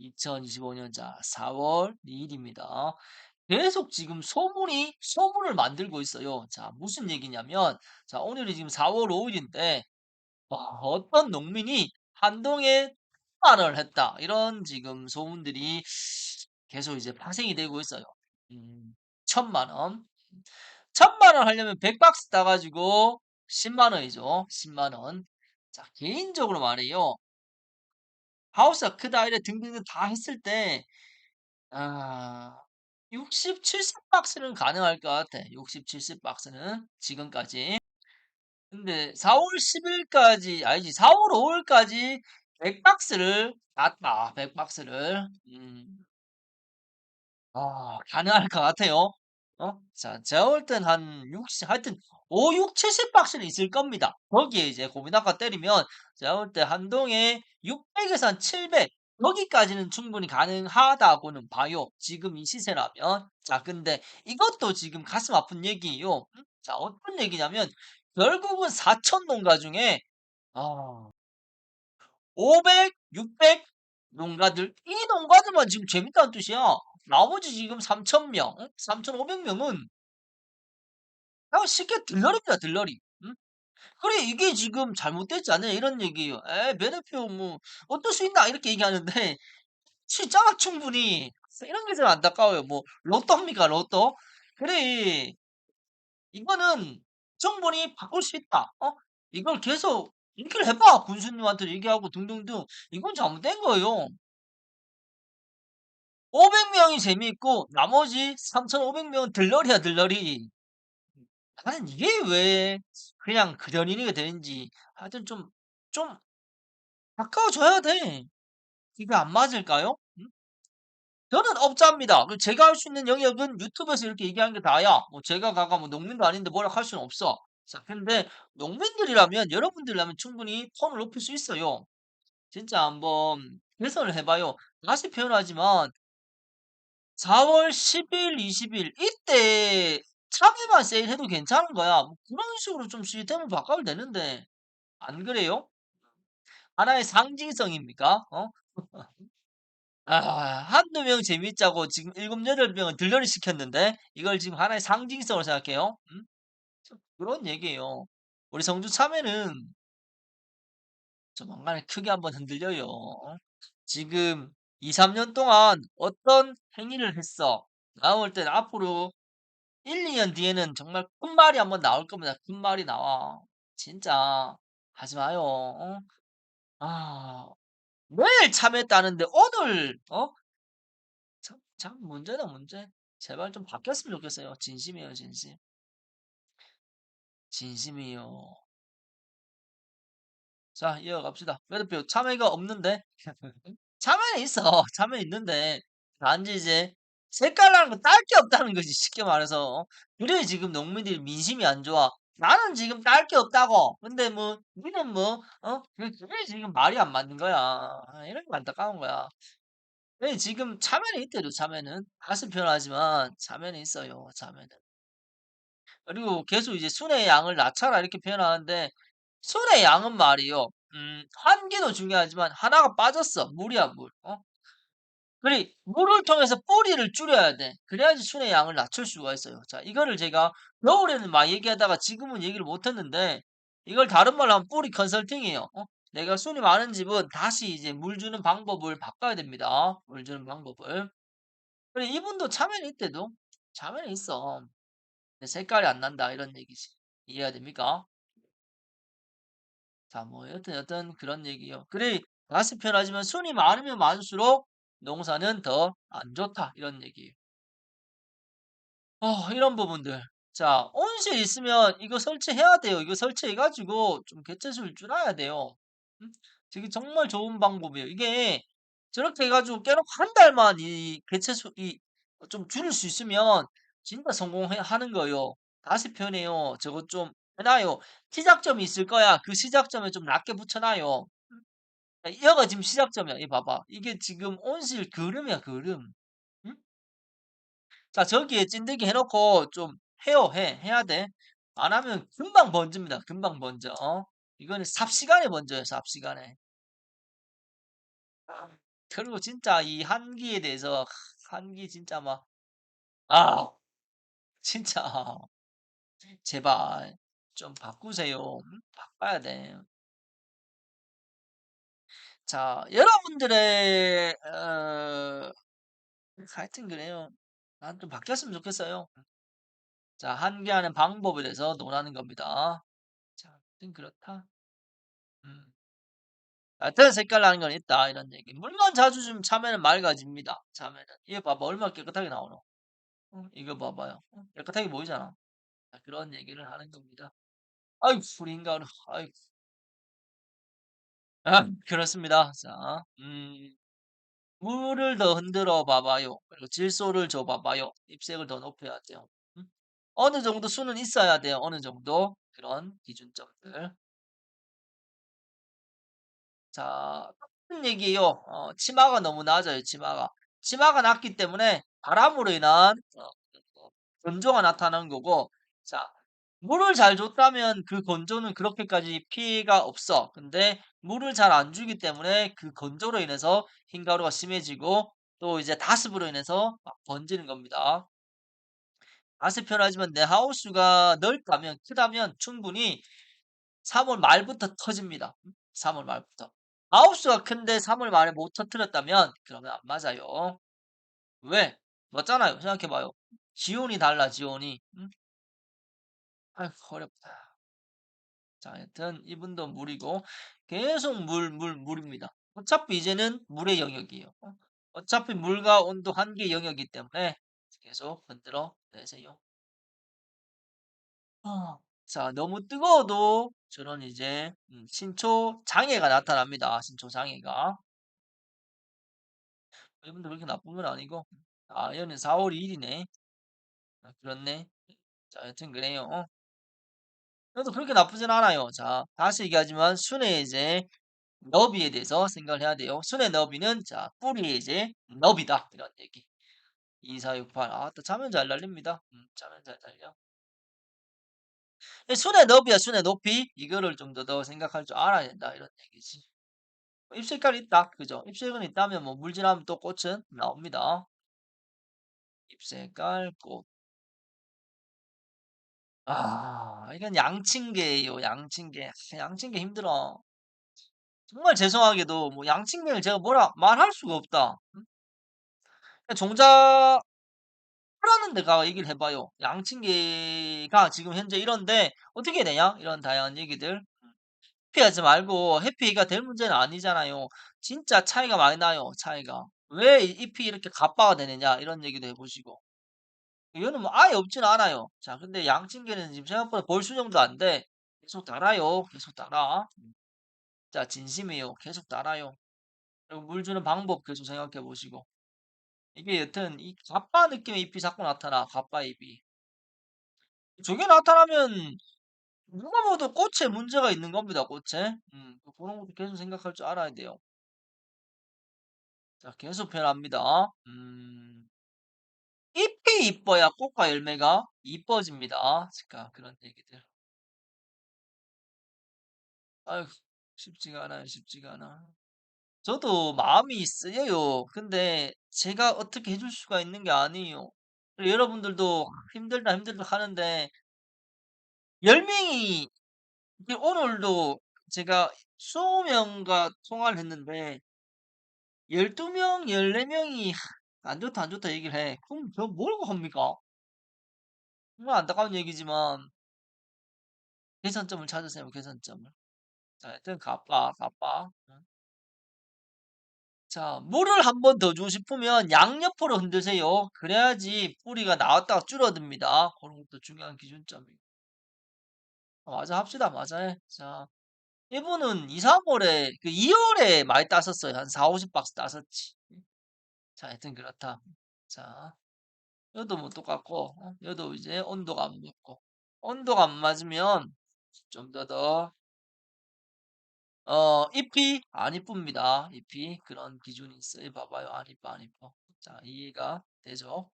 2025년 자 4월 2일입니다. 계속 지금 소문이 소문을 만들고 있어요. 자, 무슨 얘기냐면 자, 오늘이 지금 4월 5일인데 어떤 농민이 한동에 출마를 했다. 이런 지금 소문들이 계속 이제 파생이 되고 있어요. 음, 천만 원. 천만 원 하려면 100박스 따가지고 10만 원이죠. 10만 원. 자, 개인적으로 말해요. 하우스가 크다 이래 등등등 다 했을 때 아 60, 70 박스는 가능할 것 같아. 60, 70 박스는 지금까지. 근데 4월 10일까지 아니지 4월 5일까지 100 박스를 땄다. 100 박스를. 음. 아 가능할 것 같아요. 어? 자, 제가 볼 땐 한 60, 하여튼 5, 6, 70 박스는 있을 겁니다. 거기에 이제 고민아까 때리면 제가 볼 때 한동에 600에서 한 700, 여기까지는 충분히 가능하다고는 봐요. 지금 이 시세라면. 자, 근데 이것도 지금 가슴 아픈 얘기예요. 음? 자, 어떤 얘기냐면 결국은 4천 농가 중에 아, 500, 600 농가들 이 농가들만 지금 재밌다는 뜻이야. 나머지 지금 3,000명, 3,500명은 그냥 쉽게 들러리입니다, 들러리. 응? 그래, 이게 지금 잘못됐지 않냐, 이런 얘기예요. 에, 배대표, 뭐, 어떨 수 있나, 이렇게 얘기하는데, 진짜 충분히. 이런 게 좀 안타까워요. 뭐, 로또입니까, 로또? 그래, 이거는 충분히 바꿀 수 있다. 어? 이걸 계속 얘기를 해봐. 군수님한테 얘기하고 등등등. 이건 잘못된 거예요. 500명이 재미있고 나머지 3,500명은 들러리야 들러리. 나는 이게 왜 그냥 그려니게 되는지 하여튼 좀, 좀 바꿔줘야 돼. 이게 안 맞을까요? 음? 저는 업자입니다. 그 제가 할 수 있는 영역은 유튜브에서 이렇게 얘기하는 게 다야. 뭐 제가 가가 뭐 농민도 아닌데 뭐라 할 수는 없어. 자, 근데 농민들이라면 여러분들이라면 충분히 톤을 높일 수 있어요. 진짜 한번 개선을 해봐요. 다시 표현하지만 4월 10일, 20일 이때 참외만 세일해도 괜찮은 거야. 뭐 그런 식으로 좀 시스템을 바꿔도 되는데 안 그래요? 하나의 상징성입니까? 어? 아, 한두 명 재밌자고 지금 일곱 여덟 명은 들러리 시켰는데 이걸 지금 하나의 상징성으로 생각해요. 음? 좀 그런 얘기예요. 우리 성주 참외는 조만간에 크게 한번 흔들려요. 어? 지금 2, 3년 동안 어떤 행위를 했어? 나올 땐 앞으로 1, 2년 뒤에는 정말 큰 말이 한번 나올 겁니다. 큰 말이 나와. 진짜 하지 마요. 어? 아, 매일 참했다는데 오늘 어? 참, 참 문제다 문제. 제발 좀 바뀌었으면 좋겠어요. 진심이에요, 진심. 진심이요. 자, 이어갑시다. 매도표 참외가 없는데 참외는 있어. 참외 있는데 단지 이제 색깔나는 거딸게 없다는 거지 쉽게 말해서. 그래 지금 농민들이 민심이 안 좋아. 나는 지금 딸 게 없다고. 근데 뭐 니는 뭐 어? 그- 그게 지금 말이 안 맞는 거야. 아, 이런 게 안타까운 거야. 왜 지금 참외는 있대요. 참외는 가슴 표현하지만 참외는 있어요. 참외는. 그리고 계속 이제 순의 양을 낮춰라 이렇게 표현하는데 순의 양은 말이요. 음, 한 개도 중요하지만 하나가 빠졌어. 물이야 물. 어? 그리 물을 통해서 뿌리를 줄여야 돼. 그래야지 순의 양을 낮출 수가 있어요. 자, 이거를 제가 겨울에는 막 얘기하다가 지금은 얘기를 못 했는데 이걸 다른 말로 하면 뿌리 컨설팅이에요. 어? 내가 순이 많은 집은 다시 이제 물 주는 방법을 바꿔야 됩니다. 물 주는 방법을. 그래, 이분도 참외는 있대도 참외는 있어. 색깔이 안 난다 이런 얘기지. 이해가 됩니까? 자, 뭐 여튼 여튼 그런 얘기요. 그래, 다시 표현하지만 순이 많으면 많을수록 농사는 더 안 좋다 이런 얘기예요. 어, 이런 부분들. 자, 온실 있으면 이거 설치해야 돼요. 이거 설치해가지고 좀 개체수를 줄여야 돼요. 음? 되게 정말 좋은 방법이에요. 이게 저렇게 해가지고 깨놓고 한 달만 이 개체수 이 좀 줄일 수 있으면 진짜 성공하는 거예요. 다시 표현해요. 저거 좀 해놔요. 시작점이 있을 거야. 그 시작점에 좀 낮게 붙여놔요. 음? 여기가 지금 시작점이야. 이 봐봐. 이게 지금 온실 그름이야, 그름. 응? 자, 저기에 찐득이 해놓고 좀 해요, 해. 해야 돼. 안 하면 금방 번집니다. 금방 번져. 어? 이거는 삽시간에 번져요, 삽시간에. 그리고 진짜 이 한기에 대해서 한기 진짜 막 아 진짜 제발 좀 바꾸세요. 음? 바꿔야 돼. 자, 여러분들의 어 하여튼 그래요. 난 좀 바뀌었으면 좋겠어요. 자, 한계하는 방법에 대해서 논하는 겁니다. 자, 하여튼 그렇다. 음. 하여튼 색깔 나는 건 있다. 이런 얘기. 물건 자주 좀 참외는 맑아집니다. 참외는. 이거 봐봐. 얼마나 깨끗하게 나오노. 어, 이거 봐봐요. 어, 깨끗하게 보이잖아. 자, 그런 얘기를 하는 겁니다. 우리 인간은, 아이고. 아, 그렇습니다. 자, 음, 물을 더 흔들어 봐봐요. 그리고 질소를 줘 봐봐요. 입색을 더 높여야 돼요. 음? 어느 정도 수는 있어야 돼요. 어느 정도. 그런 기준점들. 자, 똑같은 얘기예요. 어, 치마가 너무 낮아요, 치마가. 치마가 낮기 때문에 바람으로 인한 어, 어, 건조가 나타나는 거고, 자, 물을 잘 줬다면 그 건조는 그렇게까지 피해가 없어. 근데 물을 잘 안 주기 때문에 그 건조로 인해서 흰가루가 심해지고 또 이제 다습으로 인해서 막 번지는 겁니다. 다시 표현하지만 내 하우스가 넓다면 크다면 충분히 3월 말부터 터집니다. 3월 말부터. 하우스가 큰데 3월 말에 못 터뜨렸다면 그러면 안 맞아요. 왜? 맞잖아요. 생각해봐요. 지온이 달라, 지온이. 응? 아이고, 어렵다. 자, 하여튼 이분도 물이고 계속 물, 물, 물입니다. 어차피 이제는 물의 영역이에요. 어? 어차피 물과 온도 한계 영역이기 때문에 계속 흔들어 내세요. 아, 자, 너무 뜨거워도 저런 이제 음, 신초 장애가 나타납니다. 신초 장애가. 이분도 그렇게 나쁜 건 아니고. 아, 얘는 4월 2일이네. 아, 그렇네. 자, 여튼 그래요. 어? 그래도 그렇게 나쁘진 않아요. 자, 다시 얘기하지만 순의 이제 너비에 대해서 생각을 해야 돼요. 순의 너비는 자, 뿌리의 이제 너비다. 이런 얘기. 2468. 아, 또 자면 잘 날립니다. 음, 자면 잘 달려. 순의 너비야, 순의 높이. 이거를 좀 더 더 생각할 줄 알아야 된다. 이런 얘기지. 입술깔 있다. 그죠? 입술은 있다면 뭐 물질하면 또 꽃은 나옵니다. 잎색깔, 꽃. 아, 이건 양친개예요. 양친개. 아, 양친개 힘들어. 정말 죄송하게도 뭐 양친개를 제가 뭐라 말할 수가 없다. 응? 종자 하라는 데가 얘기를 해봐요. 양친개가 지금 현재 이런데 어떻게 되냐? 이런 다양한 얘기들. 해피하지 말고 해피가 될 문제는 아니잖아요. 진짜 차이가 많이 나요. 차이가. 왜 잎이 이렇게 갑바가 되느냐? 이런 얘기도 해보시고. 이거는 뭐 아예 없진 않아요. 자, 근데 양친개는 지금 생각보다 벌 수 정도 안 돼. 계속 달아요. 계속 달아. 자, 진심이에요. 계속 달아요. 그리고 물 주는 방법 계속 생각해 보시고. 이게 여튼 이 갑바 느낌의 잎이 자꾸 나타나. 갑바 잎이. 저게 나타나면 누가 봐도 꽃에 문제가 있는 겁니다. 꽃에. 음, 그런 것도 계속 생각할 줄 알아야 돼요. 자, 계속 표현합니다. 음, 잎 이 이뻐야 꽃과 열매가 이뻐집니다. 그러니까 그런 얘기들. 아유, 쉽지가 않아요. 쉽지가 않아. 저도 마음이 쓰여요. 근데 제가 어떻게 해줄 수가 있는 게 아니에요. 여러분들도 힘들다 힘들다 하는데 10명이 오늘도 제가 20명과 통화를 했는데 12명, 14명이 안 좋다 안 좋다 얘기를 해. 그럼 저 뭐라고 합니까? 정말 안타까운 얘기지만 개선점을 찾으세요. 개선점을. 자, 하여튼 가빠 가빠. 자, 물을 한 번 더 주고 싶으면 양옆으로 흔드세요. 그래야지 뿌리가 나왔다가 줄어듭니다. 그런 것도 중요한 기준점이에요. 아, 맞아, 합시다. 맞아요. 자, 이분은 2, 3월에, 그 2월에 많이 따셨어요. 한 4, 50박스 따셨지. 자, 하여튼 그렇다. 자, 여도 뭐 똑같고, 어? 여도 이제 온도가 안 맞고. 온도가 안 맞으면 좀 더 더, 어, 잎이 안 이쁩니다. 잎이 그런 기준이 있어요. 봐봐요. 안 이뻐, 안 이뻐. 자, 이해가 되죠?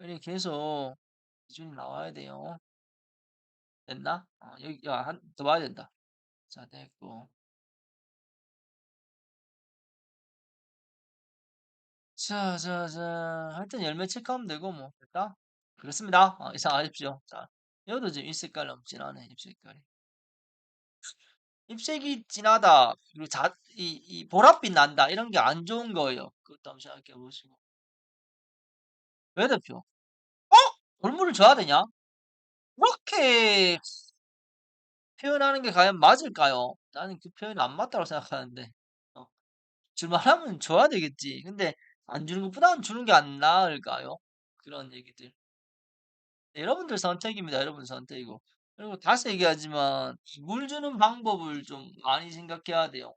이렇게 계속 기준이 나와야 돼요. 됐나? 어, 여기, 야, 한, 더 봐야 된다. 자, 됐고. 자, 자, 자. 하여튼 열매 체크하면 되고 뭐 됐다. 그렇습니다. 어, 이상하십시오. 자, 여기도 지금 이 색깔 너무 진하네, 잎 색깔이. 잎색이 진하다. 그리고 자, 이, 이 보랏빛 난다. 이런 게 안 좋은 거예요. 그것도 한번 생각해 보시고. 왜 대표? 어? 돌물을 줘야 되냐? 그렇게 표현하는 게 과연 맞을까요? 나는 그 표현이 안 맞다고 생각하는데. 어, 줄만하면 줘야 되겠지. 근데 안 주는 것보다는 주는 게 안 나을까요? 그런 얘기들. 네, 여러분들 선택입니다. 여러분 선택이고. 그리고 다시 얘기하지만 물 주는 방법을 좀 많이 생각해야 돼요.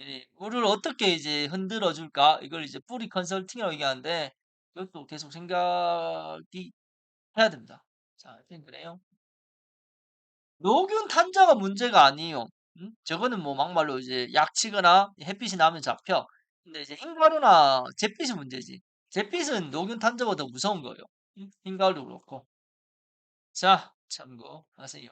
예, 물을 어떻게 이제 흔들어 줄까? 이걸 이제 뿌리 컨설팅이라고 얘기하는데 그것도 계속 생각이 해야 됩니다. 자, 하여튼 그래요. 녹균 탄저가 문제가 아니에요. 음? 저거는 뭐 막말로 이제 약치거나 햇빛이 나면 잡혀. 근데 이제 흰가루나 잿빛이 문제지. 잿빛은 녹균 탄저보다 무서운 거예요. 음? 흰가루도 그렇고. 자, 참고하세요.